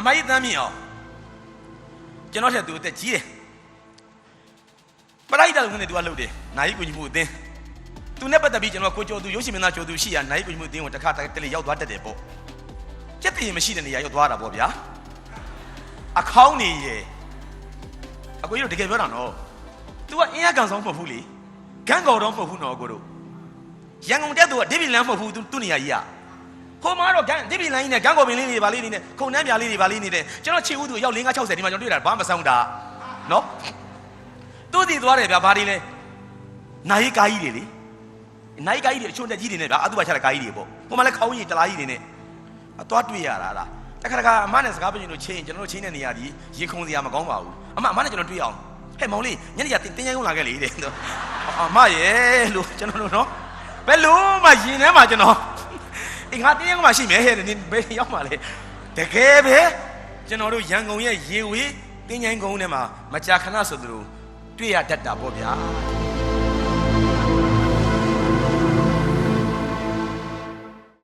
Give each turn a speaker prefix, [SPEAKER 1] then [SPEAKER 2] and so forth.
[SPEAKER 1] အမကြီးတမ်းမြင်အောင်ကျွန်တော်ထက်သူအသက်ကြီးတယ်ပရိုက်တာဝင်နေသူကလုပ်တယ်နိုင်ကိုညီမှုအသင်းသူနဲ့ပတ်သက်ပြီးကျွန်တော်ကိုကျော်သူရုပ်ရှင်မင်းသားကျော်သူရှိရနိုင်ကိုညီမှုအသင်းကိုတစ်ခါတလေရောက်သွားတတ်တယ်ပေါ့ကြက်တည်မရှိတဲ့နေရာရောက်သွားတာပေါ့ဗျာအခေါင်းနေရဲ့အကိုကြီးတို့တကယ်ပြောတာနော် तू ကအင်းရကန်ဆောင်မဟုတ်ဘူးလေဂန်းကော်တော့မဟုတ်ဘူးနော်အကိုတို့ရန်ကုန်တက်သူကဒေဗီလန်မဟုတ်ဘူး तू သူ့နေရာကြီးอ่ะ ဟိုမှာတော့ဂန်းဒေဗီလန်ကြီးနဲ့ဂန်းကော်ပင်လေးတွေပါလေးနေနဲ့ခုံနှမ်းပြားလေးတွေပါလေးနေတယ်ကျွန်တော်ခြေဦးသူရောက်5 60ဒီမှာကျွန်တော်တွေ့တာဘာမှမဆောင်တာနော်သူ့စီသွားတယ်ဗျာဘာဒီလဲနိုင်ကားကြီးတွေလေနိုင်ကားကြီးတွေအချွန်တက်ကြီးတွေနဲ့ဗျာအတူပါချတဲ့ကားကြီးတွေပေါ့ဟိုမှာလည်းခေါင်းကြီးတလားကြီးတွေနဲ့အသွားတွေ့ရတာလားတခါတခါအမနဲ့စကားပြောရင်တို့ချင်းကျွန်တော်တို့ချင်းတဲ့နေရာဒီရေခုံစရာမကောင်းပါဘူးအမအမနဲ့ကျွန်တော်တွေ့အောင်ဟဲ့မောင်လေးညနေကတင်းချင်းကုန်းလာခဲ့လေတဲ့အမရဲ့လို့ကျွန်တော်တို့နော်ဘယ်လို့မှရင်ထဲမှာကျွန်တော် အင်္ဂါတင်းချင်းကုန်းမှာရှိမယ်ဟဲ့နင်ဘယ်ရောက်မှလဲတကယ်ပဲကျွန်တော်တို့ရန်ကုန်ရဲ့ရေဝေးတင်းချင်းကုန်းထဲမှာမကြာခဏဆိုသလိုတွေ့ရတတ်တာပေါ့ဗျာ